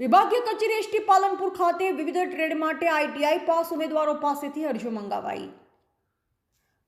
વિભાગીય કચેરી એસટી પાલનપુર ખાતે વિવિધ ટ્રેડ માટે આઈટીઆઈ પાસ ઉમેદવારો પાસેથી અરજીઓ મંગાવાઈ.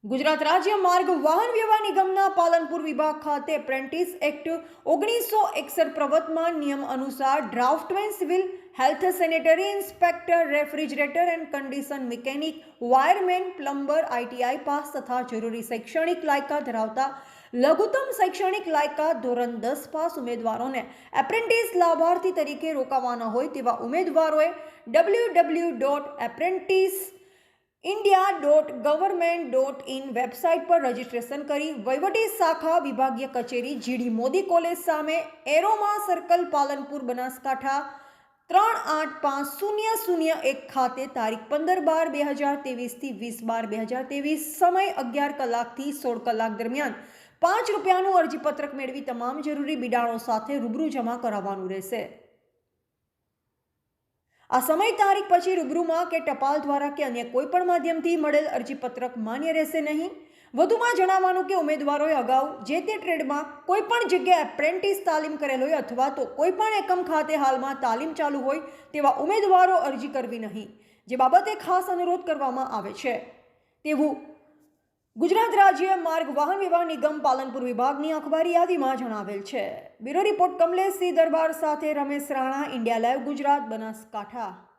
ગુજરાત રાજ્ય માર્ગ વાહન વ્યવહાર નિગમના પાલનપુર વિભાગ ખાતે પ્રેન્ટિસ એક્ટ ઓગણીસો એકસઠ પ્રવર્તમાન નિયમ અનુસાર draftsman civil health sanitary inspector refrigerator and condition mechanic wireman plumber ITI pass તથા જરૂરી શૈક્ષણિક લાયકા ધરાવતા લઘુત્તમ શૈક્ષણિક લાયકાત ધોરણ દસ પાસ ઉમેદવારોને એપ્રેન્ટિસ લાભાર્થી તરીકે રોકાવાના હોય તેવા ઉમેદવારોએ W W dot apprentice India dot government dot in website પર રજીસ્ટ્રેશન કરી વહીવટી શાખા વિભાગીય કચેરી જીડી મોદી કોલેજ સામે એરોમા સર્કલ પાલનપુર બનાસકાંઠા ત્રણ આઠ પાંચ શૂન્ય શૂન્ય એક ખાતે તારીખ પંદર બાર બે હજાર તેવીસથી વીસ બાર બે હજાર તેવીસ સમય અગિયાર કલાકથી સોળ કલાક દરમિયાન પાંચ રૂપિયાનું અરજીપત્રક મેળવી તમામ જરૂરી બિડાણો સાથે રૂબરૂ જમા કરાવવાનું રહેશે. આ સમય તારીખ પછી રૂબરૂમાં કે ટપાલ દ્વારા કે અન્ય કોઈપણ માધ્યમથી મળેલ અરજીપત્રક માન્ય રહેશે નહીં. વધુમાં જણાવવાનું કે ઉમેદવારોએ અગાઉ જે તે ટ્રેડમાં કોઈપણ જગ્યાએ એપ્રેન્ટિસ તાલીમ કરેલ હોય અથવા તો કોઈપણ એકમ ખાતે હાલમાં તાલીમ ચાલુ હોય તેવા ઉમેદવારો અરજી કરવી નહીં. જે બાબતે ખાસ અનુરોધ કરવામાં આવે છે. તેવું ગુજરાત રાજ્ય માર્ગ વાહન વ્યવહાર નિગમ પાલનપુર વિભાગની અખબારી યાદીમાં જણાવેલ છે. બ્યુરો રિપોર્ટ કમલેશ સિંહ દરબાર સાથે રમેશ રાણા, ઇન્ડિયા લાઈવ ગુજરાત, બનાસકાંઠા.